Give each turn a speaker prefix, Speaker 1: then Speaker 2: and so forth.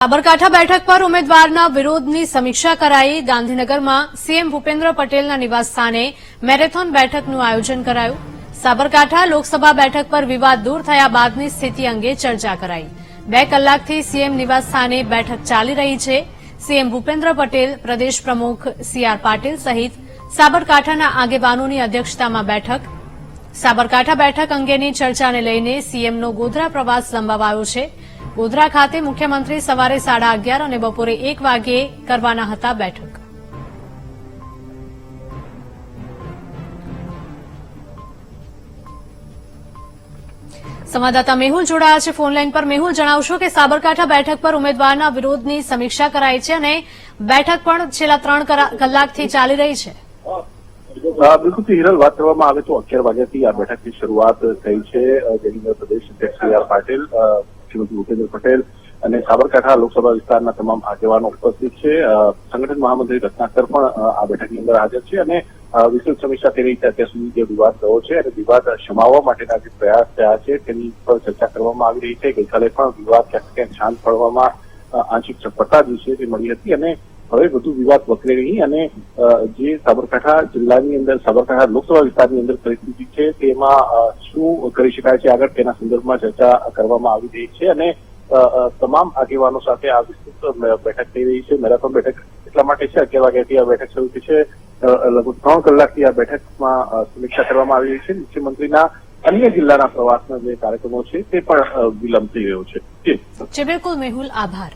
Speaker 1: સાબરકાંઠા બેઠક પર ઉમેદવારના વિરોધની સમીક્ષા કરાઈ. ગાંધીનગરમાં સીએમ ભૂપેન્દ્ર પટેલના નિવાસસ્થાને મેરેથોન બેઠકનું આયોજન કરાયું. સાબરકાંઠા લોકસભા બેઠક પર વિવાદ દૂર થયા બાદની સ્થિતિ અંગે ચર્ચા કરાઈ. બે કલાકથી સીએમ નિવાસસ્થાને બેઠક ચાલી રહી છે. સીએમ ભૂપેન્દ્ર પટેલ, પ્રદેશ પ્રમુખ સીઆર પાટીલ સહિત સાબરકાંઠાના આગેવાનોની અધ્યક્ષતામાં બેઠક. સાબરકાંઠા બેઠક અંગેની ચર્ચાને લઈને સીએમનો ગોધરા પ્રવાસ લંબાવાયો છે. ગોધરા ખાતે મુખ્યમંત્રી સવારે સાડા અગિયાર અને બપોરે એક વાગ્યે કરવાના હતા બેઠક. સંવાદદાતા મેહુલ જોડાયા છે. ફોનલાઈન પર મેહુલ, જણાવશો કે સાબરકાંઠા બેઠક પર ઉમેદવારના વિરોધની સમીક્ષા કરાઈ છે અને બેઠક પણ છેલ્લા ત્રણ કલાકથી ચાલી રહી છે.
Speaker 2: બિલકુલ હિરલ વાત કરવામાં આવે તો અગિયાર વાગ્યાથી આ બેઠકની શરૂઆત થઈ છે. જેની અંદર પ્રદેશ અધ્યક્ષ આર પાટીલ મુખ્યમંત્રી ભૂપેન્દ્ર પટેલ અને સાબરકાંઠા લોકસભા વિસ્તારના તમામ આગેવાનો ઉપસ્થિત છે. સંગઠન મહામંત્રી રત્નાકર પણ આ બેઠકની અંદર હાજર છે અને વિસ્તૃત સમીક્ષા તેની રીતે અત્યાર સુધી જે વિવાદ થયો છે અને વિવાદ શમાવવા માટેના જે પ્રયાસ થયા છે તેની પર ચર્ચા કરવામાં આવી રહી છે. ગઈકાલે પણ વિવાદ ક્યાંક ક્યાંક શાંત પડવામાં આંશિક સફળતા જે છે તે મળી હતી અને હવે વધુ વિવાદ વકરે નહીં અને જે સાબરકાંઠા જિલ્લાની અંદર, સાબરકાંઠા લોકસભા વિસ્તારની અંદર પરિસ્થિતિ છે, તેમાં શું કરી શકાય છે, આગળ તેના સંદર્ભમાં ચર્ચા કરવામાં આવી રહી છે અને તમામ આગેવાનો સાથે આ વિસ્તૃત બેઠક થઈ રહી છે. મેરાથોન બેઠક એટલા માટે છે, અગિયાર વાગ્યાથી આ બેઠક શરૂ થઈ છે. લગભગ ત્રણ કલાકથી આ બેઠકમાં સમીક્ષા કરવામાં આવી રહી છે. મુખ્યમંત્રીના અન્ય જિલ્લાના પ્રવાસના જે કાર્યક્રમો છે, તે પણ વિલંબ થઈ રહ્યો છે.
Speaker 1: બિલકુલ, મેહુલ, આભાર.